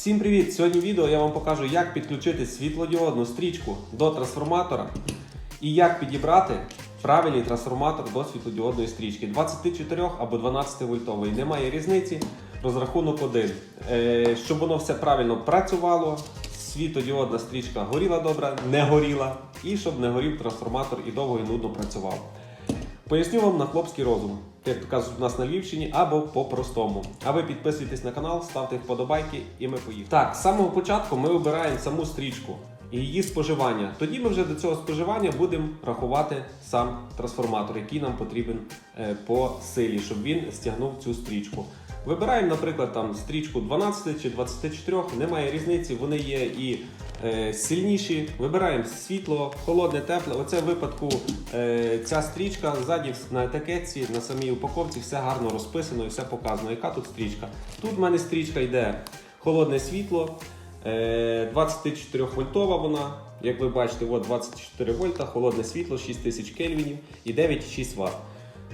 Всім привіт! Сьогодні в відео я вам покажу, як підключити світлодіодну стрічку до трансформатора і як підібрати правильний трансформатор до світлодіодної стрічки 24 або 12 вольтової. Немає різниці. Розрахунок один. Е, щоб воно все правильно працювало, світлодіодна стрічка горіла добре, не горіла, і щоб не горів трансформатор і довго і нудно працював. Поясню вам на хлопський розум, як кажуть у нас на Львівщині, або по-простому. А ви підписуйтесь на канал, ставте вподобайки і ми поїхали. Так, з самого початку ми обираємо саму стрічку і її споживання. Тоді ми вже до цього споживання будемо рахувати сам трансформатор, який нам потрібен е, по силі, щоб він стягнув цю стрічку. Вибираємо, наприклад, там стрічку 12 чи 24, немає різниці, вони є і е, сильніші. Вибираємо світло, холодне, тепле. Оце в випадку е, ця стрічка ззаді на етикетці, на самій упаковці все гарно розписано і все показано. Яка тут стрічка? Тут в мене стрічка йде холодне світло, е, 24 вольтова вона. Як ви бачите, от 24 вольта, холодне світло, 6000 кельвінів і 9,6 Вт.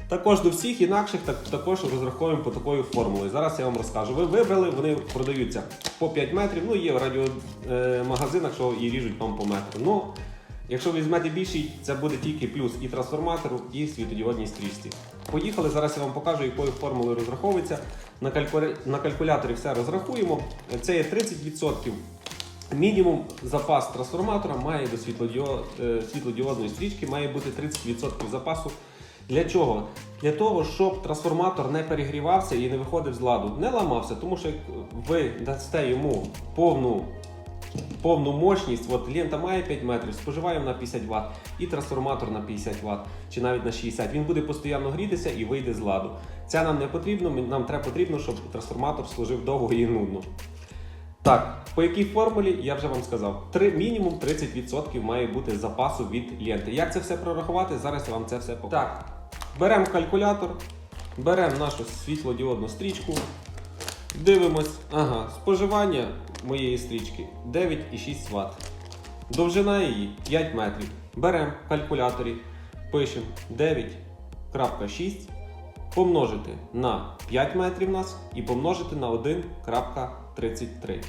Також до всіх інакших так, також розраховуємо по такою формулою. Зараз я вам розкажу. Ви вибрали, вони продаються по 5 метрів. Ну, є в радіомагазинах, що і ріжуть вам по метру. Ну, якщо візьмете більший, це буде тільки плюс і трансформатору, і світодіодній стрічці. Поїхали, зараз я вам покажу, якою формулою розраховується. На, калькуля... на калькуляторі все розрахуємо. Це є 30%. Мінімум запас трансформатора має до світлодіо- е, світлодіодної стрічки має бути 30% запасу. Для чого? Для того, щоб трансформатор не перегрівався і не виходив з ладу, не ламався, тому що як ви дасте йому повну, повну мощність, от лента має 5 метрів, споживаємо на 50 Вт і трансформатор на 50 Вт чи навіть на 60 Він буде постійно грітися і вийде з ладу. Це нам не потрібно, нам треба потрібно, щоб трансформатор служив довго і нудно. Так, по якій формулі я вже вам сказав. Три, мінімум 30% має бути запасу від ленти. Як це все прорахувати? Зараз я вам це все покажу. Так, беремо калькулятор, беремо нашу світлодіодну стрічку, дивимось, ага, споживання моєї стрічки 9,6 Вт. Довжина її 5 метрів. Беремо в калькуляторі, пишемо 9.6 помножити на 5 метрів нас і помножити на 1.33.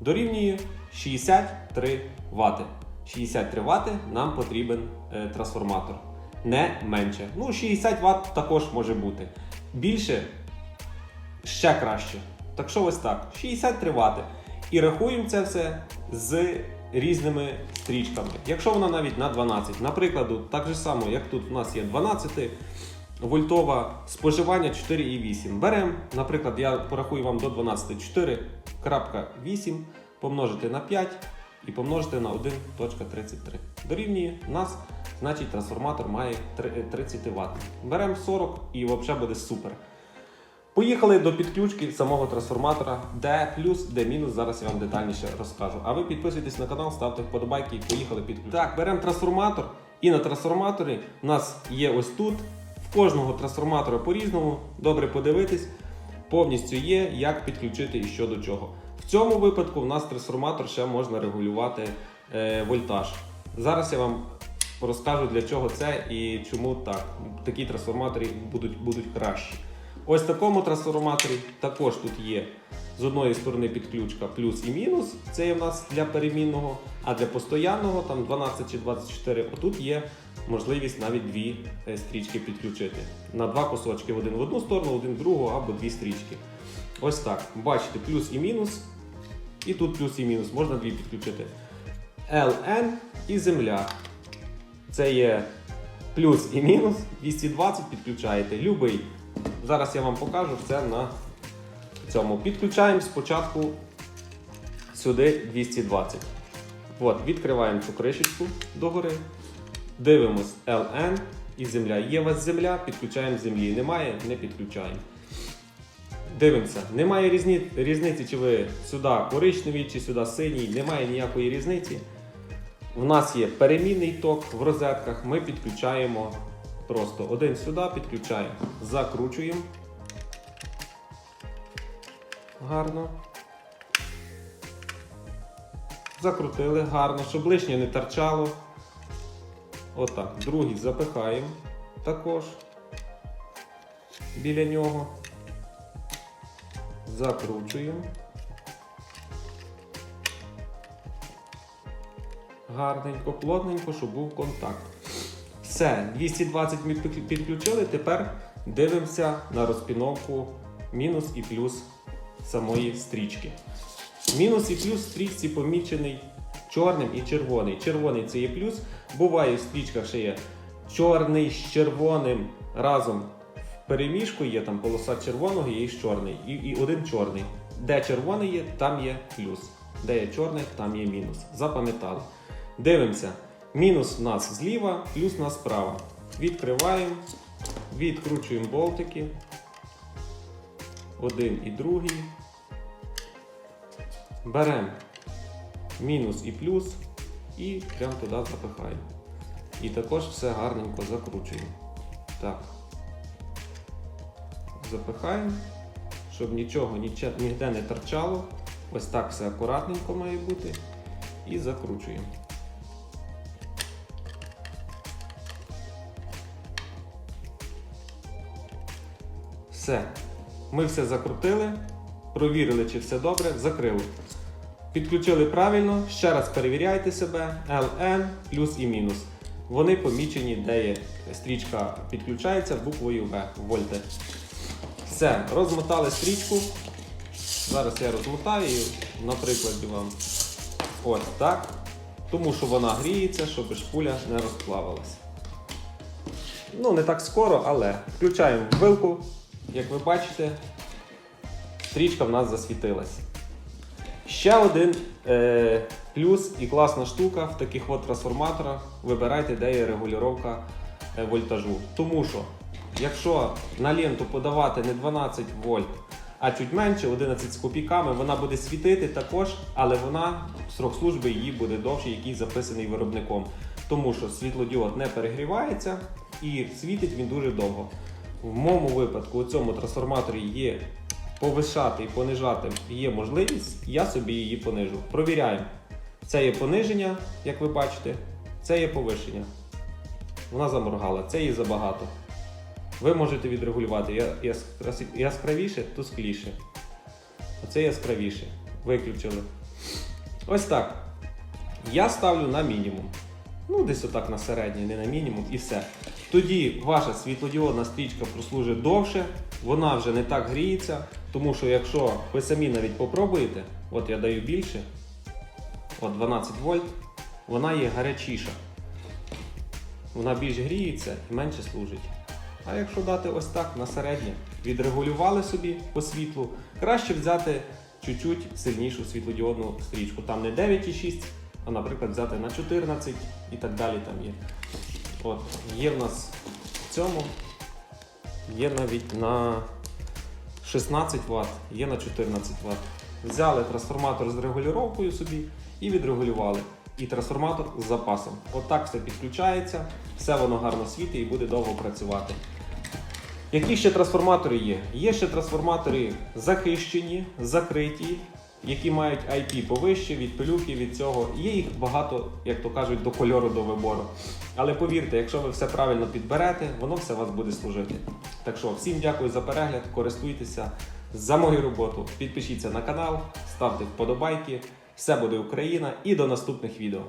Дорівнює 63 Вт. 63 Вт нам потрібен е, трансформатор. Не менше. Ну, 60 Вт також може бути. Більше ще краще. Так що ось так, 63 Вт. І рахуємо це все з різними стрічками. Якщо вона навіть на 12, наприклад, так же само, як тут у нас є 12 вольтова споживання 4,8. Беремо, наприклад, я порахую вам до 12 4,8 помножити на 5 і помножити на 1.33. Дорівнює нас, значить трансформатор має 30 Вт. Беремо 40 і взагалі буде супер. Поїхали до підключки самого трансформатора, де плюс, де мінус. Зараз я вам детальніше розкажу. А ви підписуйтесь на канал, ставте вподобайки і поїхали підключити. Так, беремо трансформатор. І на трансформаторі у нас є ось тут. В кожного трансформатора по-різному. Добре подивитись. Повністю є, як підключити і що до чого. В цьому випадку в нас трансформатор ще можна регулювати е, вольтаж. Зараз я вам розкажу для чого це і чому так. Такі трансформатори будуть, будуть кращі. Ось такому трансформаторі також тут є з одної сторони підключка плюс і мінус. Це є в нас для перемінного, а для постоянного, там 12 чи 24, отут є можливість навіть дві е, стрічки підключити. На два кусочки один в одну сторону, один в другу, або дві стрічки. Ось так. Бачите, плюс і мінус. І тут плюс і мінус, можна дві підключити. LN і земля. Це є плюс і мінус. 220 підключаєте. Любий. Зараз я вам покажу це на цьому. Підключаємо спочатку сюди 220. От, відкриваємо цю кришечку догори. Дивимось LN і земля. Є у вас земля, підключаємо землі. Немає, не підключаємо. Дивимося, немає різниці, чи ви сюди коричневий, чи сюди синій, немає ніякої різниці. В нас є перемінний ток в розетках. Ми підключаємо просто один сюди, підключаємо, закручуємо. Гарно. Закрутили гарно, щоб лишнє не торчало. Отак. Другий запихаємо також біля нього. Закручуємо. Гарненько, плотненько, щоб був контакт. Все, 220 ми підключили. Тепер дивимося на розпіновку мінус і плюс самої стрічки. Мінус і плюс в стрічці помічений чорним і червоний. Червоний це є плюс. Буває в стрічках ще є чорний з червоним разом в переміжку є там полоса червоного, є і чорний, і, і один чорний. Де червоний є, там є плюс. Де є чорний, там є мінус. Запам'ятали. Дивимося. Мінус в нас зліва, плюс у нас справа. Відкриваємо, відкручуємо болтики. Один і другий. Беремо мінус і плюс і прямо туди запихаємо. І також все гарненько закручуємо. Так. Запихаємо, щоб нічого ніде не торчало. Ось так все акуратненько має бути. І закручуємо. Все. Ми все закрутили, провірили, чи все добре, закрили. Підключили правильно, ще раз перевіряйте себе, LN, плюс і мінус. Вони помічені, де є стрічка підключається буквою В, вольте. Все, розмотали стрічку. Зараз я розмотаю її, на прикладі вам. Ось так. Тому що вона гріється, щоб шпуля не розплавилася. Ну, не так скоро, але включаємо вилку. Як ви бачите, стрічка в нас засвітилась. Ще один е, плюс і класна штука в таких от трансформаторах. Вибирайте, де є регулювання е, вольтажу. Тому що, якщо на ленту подавати не 12 вольт, а чуть менше, 11 з копійками, вона буде світити також, але вона срок служби її буде довший, який записаний виробником. Тому що світлодіод не перегрівається і світить він дуже довго. В моєму випадку у цьому трансформаторі є повишати і понижати є можливість, я собі її понижу. Провіряємо. Це є пониження, як ви бачите, це є повишення. Вона заморгала, це є забагато. Ви можете відрегулювати яскравіше, тускліше. Оце яскравіше. Виключили. Ось так. Я ставлю на мінімум. Ну, десь отак на середній, не на мінімум, і все. Тоді ваша світлодіодна стрічка прослужить довше, вона вже не так гріється, тому що якщо ви самі навіть попробуєте, от я даю більше, от 12 вольт, вона є гарячіша. Вона більш гріється і менше служить. А якщо дати ось так на середнє, відрегулювали собі по світлу, краще взяти чуть-чуть сильнішу світлодіодну стрічку. Там не 9,6, а, наприклад, взяти на 14 і так далі там є. От, є в нас в цьому, є навіть на 16 Вт, є на 14 Вт. Взяли трансформатор з регулюванням собі і відрегулювали. І трансформатор з запасом. Отак все підключається, все воно гарно світить і буде довго працювати. Які ще трансформатори є? Є ще трансформатори захищені, закриті, які мають IP повище від пилюки, від цього. Є їх багато, як то кажуть, до кольору до вибору. Але повірте, якщо ви все правильно підберете, воно все вас буде служити. Так що, всім дякую за перегляд, користуйтеся за мою роботу. Підпишіться на канал, ставте вподобайки. Все буде Україна і до наступних відео.